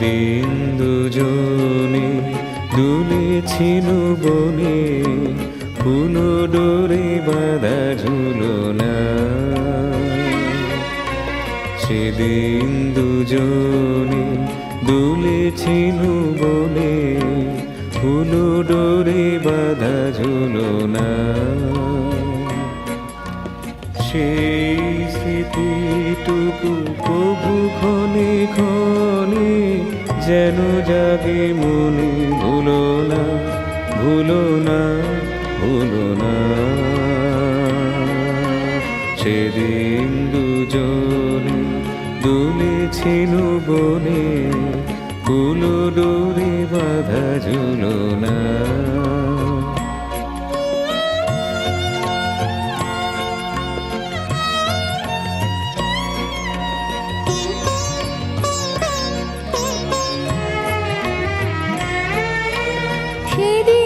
সেদিন দুজনে দুলেছিল বনে, ফুল ডোরে বাঁধা ঝুলনা সেদিন দুজনে দুলেছিল বনে, ফুল ডোরে বাঁধা ঝুলনা সেই স্মৃতিটুকু প্রভু ক্ষণে ক্ষণে যেন জাগে মনে, ভুলো না ভুলো না ভুলো না। সেদিন দুজনে দুলেছিল বনে কুলো ডোরে বাধা ঝুলো না। সেদিন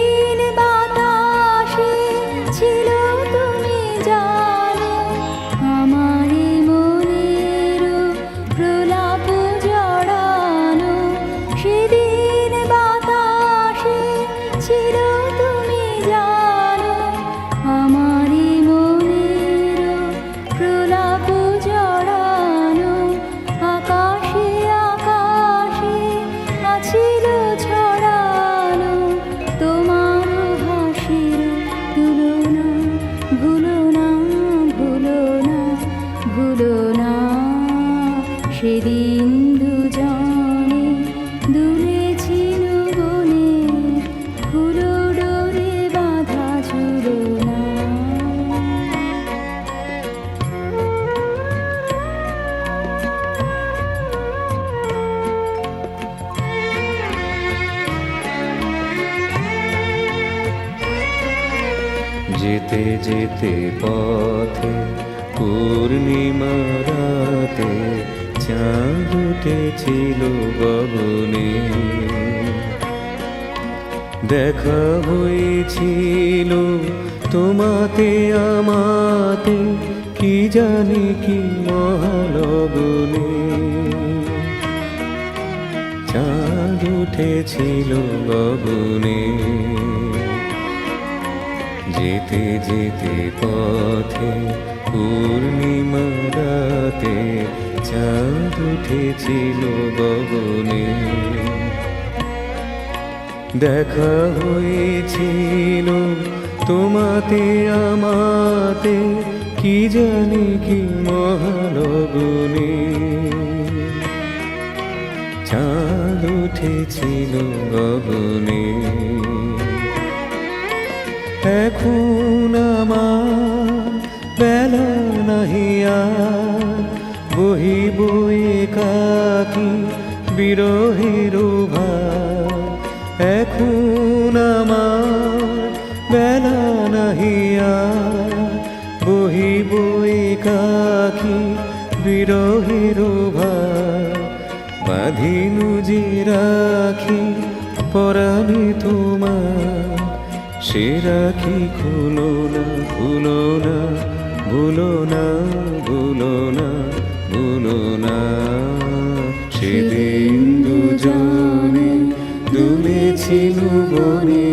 সেদিন দুজনে দুলেছিল বনে ফুলো ডোরে বাঁধা ঝুলো যেতে যেতে পথে পূর্ণিমা রাতে চাঁদ উঠেছিল গগনে। দেখা হয়েছিল, তোমাতে আমাতে, কি জানি কি মহালগনে। চাঁদ উঠেছিল গগনে। যেতে যেতে পথে পূর্ণিমা রাতে চাঁদ উঠেছিল গগনে। দেখা হয়েছিল তোমাতে, আমাতে, কি জানি কি মহালগুনে। চাঁদ উঠেছিল গগনে। এখন আমার বেলা নাহিয়া বহি বয়ে কাকি বিরহের ভার এখন বেলা নাহিয়া বহি বয়ে কাকি বিরহের ভার বাঁধিনু যে রাখি, পরাণে তোমার, সে রাখি খুলো। দুজনে দুলেছিল বনে